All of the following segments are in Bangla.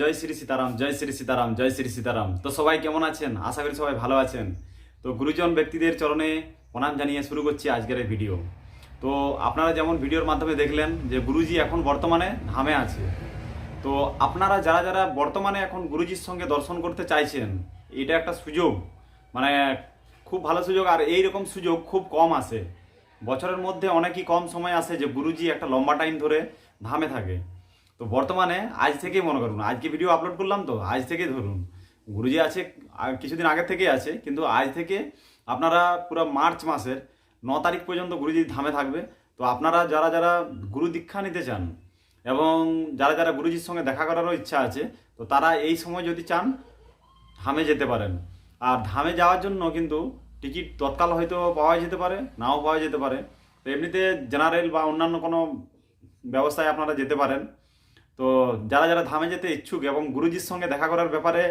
জয় শ্রী সীতারাম, জয় শ্রী সীতারাম, জয় শ্রী সীতারাম। তো সবাই কেমন আছেন? আশা করি সবাই ভালো আছেন। তো গুরুজন ব্যক্তিদের চরণে প্রণাম জানিয়ে শুরু করছি আজকের এই ভিডিও। তো আপনারা যেমন ভিডিওর মাধ্যমে দেখলেন যে গুরুজি এখন বর্তমানে ধামে আছে। তো আপনারা যারা যারা বর্তমানে এখন গুরুজির সঙ্গে দর্শন করতে চাইছেন, এটা একটা সুযোগ। মানে খুব ভালো সুযোগ, আর এই রকম সুযোগ খুব কম আসে বছরের মধ্যে অনেকই কম সময় আসে যে গুরুজি একটা লম্বা টাইম ধরে ধামে থাকে। তো বর্তমানে আজ থেকেই মনে করুন, আজকে ভিডিও আপলোড করলাম তো, আজ থেকেই ধরুন। গুরুজি আছে কিছুদিন আগে থেকেই আছে, কিন্তু আজ থেকে আপনারা পুরো মার্চ মাসের ন তারিখ পর্যন্ত গুরুজি ধামে থাকবে। তো আপনারা যারা যারা গুরু দীক্ষা নিতে চান এবং যারা যারা গুরুজির সঙ্গে দেখা করারও ইচ্ছা আছে, তো তারা এই সময় যদি চান ধামে যেতে পারেন। আর ধামে যাওয়ার জন্য কিন্তু টিকিট তৎকাল হয়তো পাওয়া যেতে পারে, নাও পাওয়া যেতে পারে। তো এমনিতে জেনারেল বা অন্যান্য কোনো ব্যবস্থায় আপনারা যেতে পারেন। তো যারা যারা ধামে যেতে ইচ্ছুক এবং গুরুজির সঙ্গে দেখা করার ব্যাপারে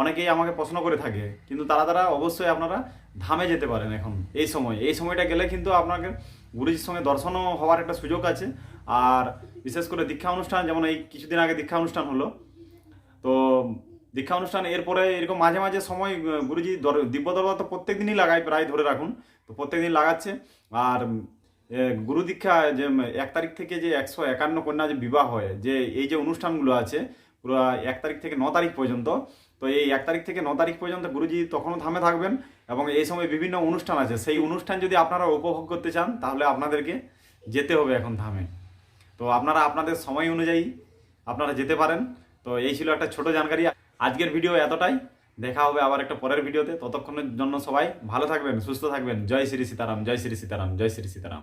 অনেকেই আমাকে প্রশ্ন করে থাকে, কিন্তু তারা তারা অবশ্যই আপনারা ধামে যেতে পারেন এখন, এই সময়। এই সময়টা গেলে কিন্তু আপনাকে গুরুজির সঙ্গে দর্শনও হওয়ার একটা সুযোগ আছে। আর বিশেষ করে দীক্ষা অনুষ্ঠান, যেমন এই কিছুদিন আগে দীক্ষা অনুষ্ঠান হলো, তো দীক্ষা অনুষ্ঠান এরপরে এরকম মাঝে মাঝে সময় গুরুজি দিব্য দরবার তো প্রত্যেক দিনই লাগায়, প্রায় ধরে রাখুন, তো প্রত্যেক দিন লাগাচ্ছে। আর গুরু দীক্ষা যে, এক তারিখ থেকে যে একশো একান্ন কন্যা যে বিবাহ হয়, যে, এই যে অনুষ্ঠানগুলো আছে, পুরো এক তারিখ থেকে ন তারিখ পর্যন্ত, তো এই এক তারিখ থেকে ন তারিখ পর্যন্ত গুরুজি তখনও থামে থাকবেন এবং এই সময় বিভিন্ন অনুষ্ঠান আছে। সেই অনুষ্ঠান যদি আপনারা উপভোগ করতে চান, তাহলে আপনাদেরকে যেতে হবে এখন থামে তো আপনারা আপনাদের সময় অনুযায়ী আপনারা যেতে পারেন। তো এই ছিল একটা ছোট জানকারি। আজকের ভিডিও এতটাই। দেখা হবে আবার একটা পরের ভিডিওতে ততক্ষণের জন্য সবাই ভালো থাকবেন, সুস্থ থাকবেন। জয় শ্রী সীতারাম, জয় শ্রী সীতারাম, জয় শ্রী সীতারাম।